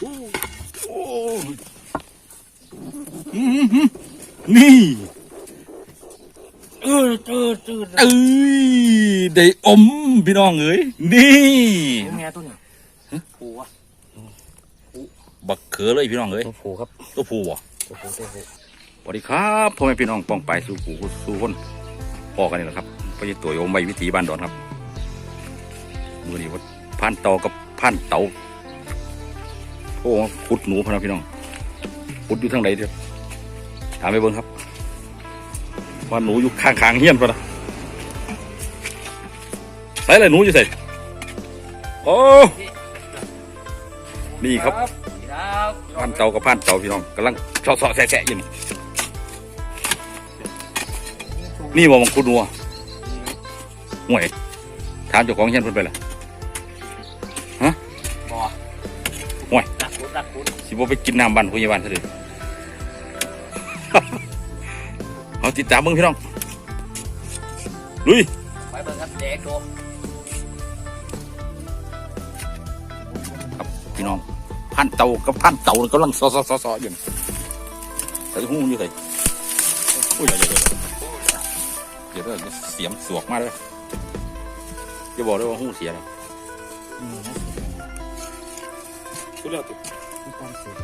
โอ้โอ้อื้อหือนี่เออเออเออเอ้ยได้อมพี่น้องเอ้ยนี่แม่ตัวเนี่ยผูอะบักเขือเลยพี่น้องเอ้ยตัวผูครับตัวผู้บ่ตัวผูตัวผูสวัสดีครับพ่อแม่พี่น้องป้องไปสู่ผู้สู่คนพ่อกันนี่แหละครับพระตัวโยมใบวิถีบ้านดอนครับมือนี้ว่าพันเตากับพันเตาโอ้ขุดหนูพะนะพี่น้องขุดอยู่ทางไหนเดียวถามไปเบิ่งครับว่าหนูอยู่ข้างๆเฮี้ยนพะนะใส่อะไรหนูอยู่ใส่โอ้นี่ครับพันเตากับพันเตาพี่น้องกำลังเสาะๆแสะอยู่นี่นี่ว่ามังคุดนัวห่วยถามเจ้าของเฮี้ยนเพิ่นไปละ บ่ไปกินน้ำบันผู้ใหญ่บ้านซะเลยเอาติดตามมึงพี่น้อง ลุย ไปเบิ่งครับเด็กตัวครับพี่น้อง พันเตากับพันเตากำลังเสาะๆๆๆอยู่นี่ใส่หูอยู่ใส่อุ้ยเดี๋ยวๆเดี๋ยวเดี๋ยวเดี๋ยวเสียมสวกมาเลยจะบอกได้ว่าหูเสียแล้วคุดแล้วตัว ความสุข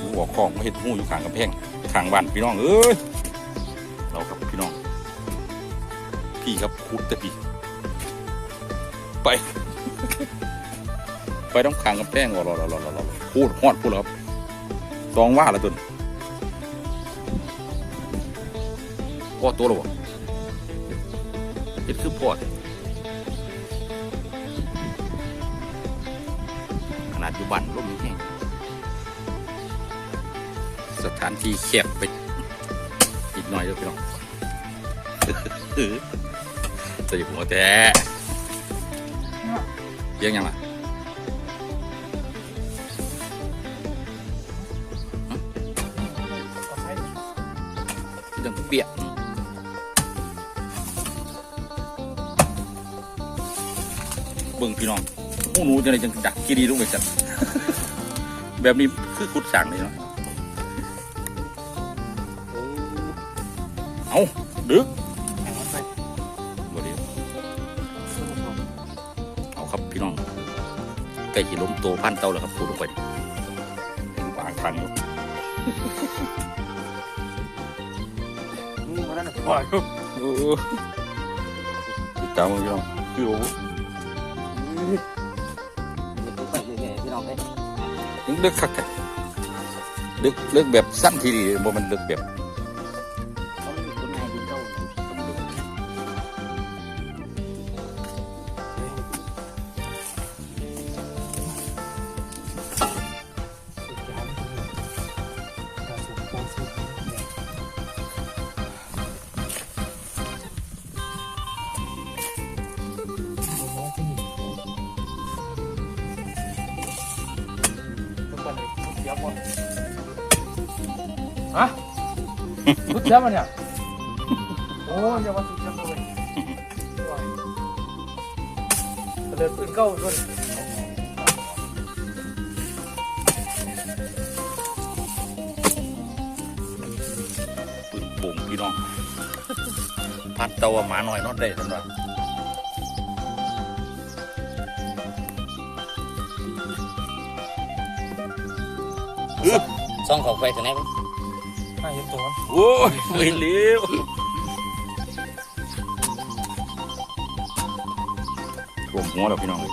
หูออกคลองมาเห็ดหูอยู่ข้างกำแพงข้างบ้านพี่น้องเอ้ยเราครับพี่น้อง พี่ครับคุดแต่พี่ไป ไปต้องข้างกำแพงรอรอรอรอรอรอพูดฮอดพูดแล้วครับสองว่าล้วตุนพ่อตัวล้วบ่ เห็ดคือพอแท้ขนาดอยู่บ้านร่มแห้งสถานที่แคบไปอีกหน่อยเด้อพี่น้องจะอยู่หัวแต่เลี้ยงยังล่ะยังเปียก บิ่งพี่น้องพวกหนูจะได้จังดักกีดีลูกไปจัดแบบนี้คือกุดสั่งเลยเนาะเอาดึกแข่งรถไปบ่ดีเอาครับพี่น้องใกล้จะล้มโตพันเต้าแล้วครับพูดลงไปปางพังอยู่นี่มันนั่นปล่อยเออติดตามมึงพี่น้องคือโอ้ น้องเอ้ยยังเลิกคักกันเลิกเลิกแบบสั้นทีดีบ่มันเลิกแบบ ฮะสุดเจ้ามันเนี่ยโอ้ยอย่าว่าสุดเจ้าเลยเดินปืนเก้าด้วยปืนโป่งพี่น้องพันเต้าว่าหมาหน่อยนอนได้สำหรับ ซ่องของไฟตัวไหนมั้งไม่เห็นตัวโอ้ยไม่เลี้ยวรวมหัวแล้วพี่น้องเลย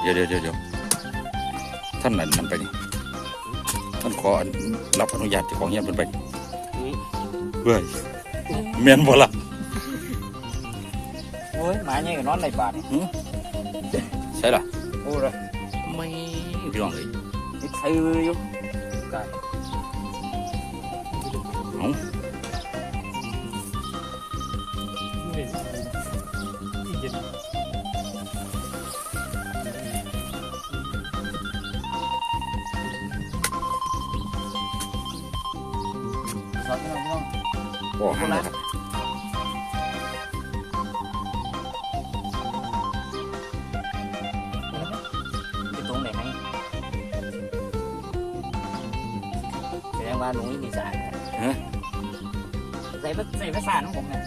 เดี๋ยวเดี๋ยวเดี๋ยวเดี๋ยวท่านนั้นนำไปนี่ท่านขอรับอนุญาตเจ้าของเฮียนเพิ่นไปเฮ้ยแม่นบ่ล่ะโอ้ยหมาเนี่ยนอนในบาท ใช่ล่ะโอ้ยไม่พี่น้องเลยนี่ใครอยู่กายเอ้าสอนพี่น้องพี่น้องพ่อห้างเลยครับ ว่าหนูมีสารครับฮะ ใส่ภาใส่ภาษาของผมเนี่ย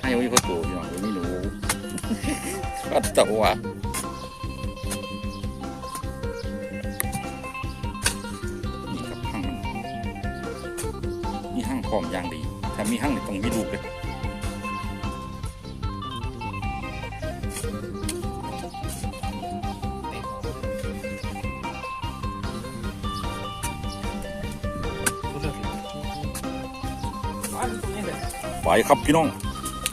ให้ยังมีพ่อตู่พี่น้องยังมีหนูพันเตาอะนี่ครับห้างมันนี่ห้างพร้อมอย่างดี ถ้ามีห้างนี่ต้องมีลูกเลย ไปครับพี่น้อง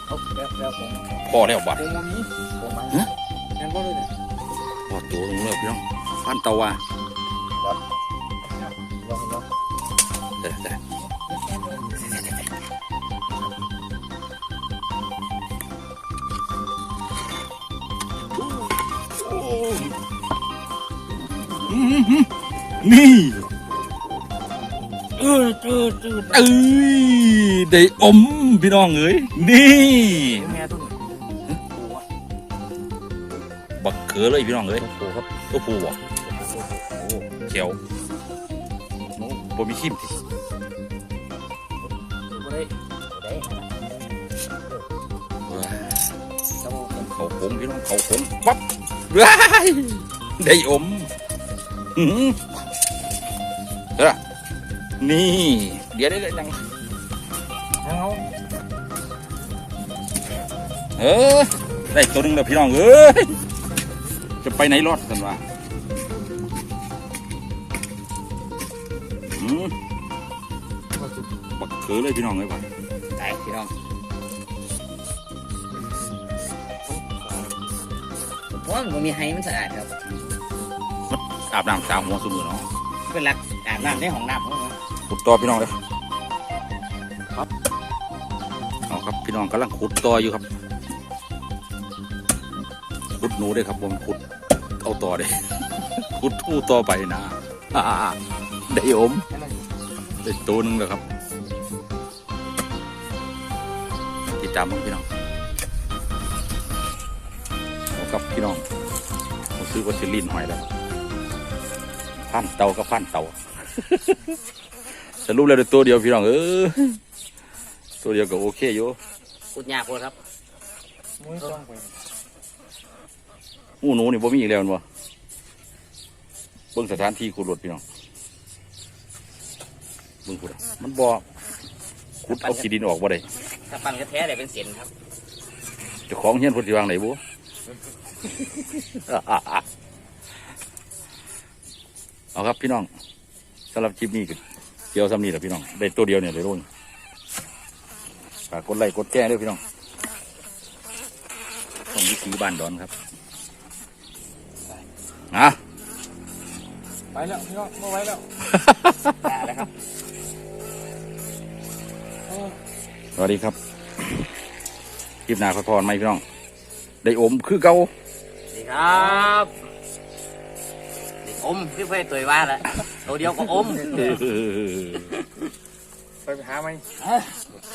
เอาเดี๋ยวเดี๋ยวผมพอแล้วบัดเดินมานี้ผมมาแอนก็เลยเนี่ยพอตัวลงแล้วพี่น้องพันเตาอะลองลองเด้อเด้อโอ้อื้อหือนี่เออเออเออเอ้ย ได้อมพี่น้องเอ้ยนี่แม่ตัวนี้บักเขือเลยพี่น้องเอ้ยปูครับตัวปูอะโอ้เขียวโน้บ่มีขี้มสิปูได้ปูได้ว้าผมเขาคงพี่น้องเขาคงปั๊บว้ายได้อมอื้อหือเฮ้อนี่เดี๋ยวได้ได้ยัง เอาเออได้ตัวหนึงแล้วพี่น้องเอ้ยจะไปไหนรอดกันวะอืมบักเขือเลยพี่น้องเอ้ยบักได้พี่น้องผมว่ามันมีไฮมันสะอาดครับอาบน้ำสามหัวสมือเนาะเป็นหลักอาบน้ำในห้องน้ำครับผมขุดต่อพี่น้องเลยครับเอา ครับพี่น้องกำลังขุดต่ออยู่ครับขุดหนูเลยครับผมขุดเอาต่อเลยขุดทู่ต่อไปนะได้อมแอนอะได้ตัวหนึงแล้วครับติดตามมึงพี่น้องเอาครับพี่น้องผมซื้อวัตถุลินหอยแล้วพันเตากับพันเตาสรุปแล้วตัวเดียวพี่น้องเออ ตัวเดียวก็โอเคอยู่ขุดยากโพดครับมุ้ยต้องไปหูหนูนี่บ่มีอีกแล้วแม่นบ่เบิ่งสถานที่ขุดรถพี่น้องเบิ่งขุดอะมันบ่ขุดเอาขี้ดินออกบ่ได้ถ้าปั่นกระแท้ได้เป็นเสียนครับเจ้าของเฮียนเพุ่นสิวางไหนบ่ เอาครับพี่น้องสำหรับคลิปนี้ก็เกี่ยวซ้ำนี่แหละพี่น้องได้ตัวเดียวเนี่ยเลยรุ่นฝากกดไลค์กดแชร์ด้วยพี่น้องต้องวิถีบ้านดอนครับนะไปแล้วพี่น้องมาไว้แล้วได้แล้วครับเออสวัสดีครับคลิปหน้าขอพรไหมพี่น้อง ได้อมคือเก่าสวัสดีครับเด็กอมพี่เพื่อนตัวว่าแหละตัวเดียวก็อม ไปไปหาไหม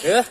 เออ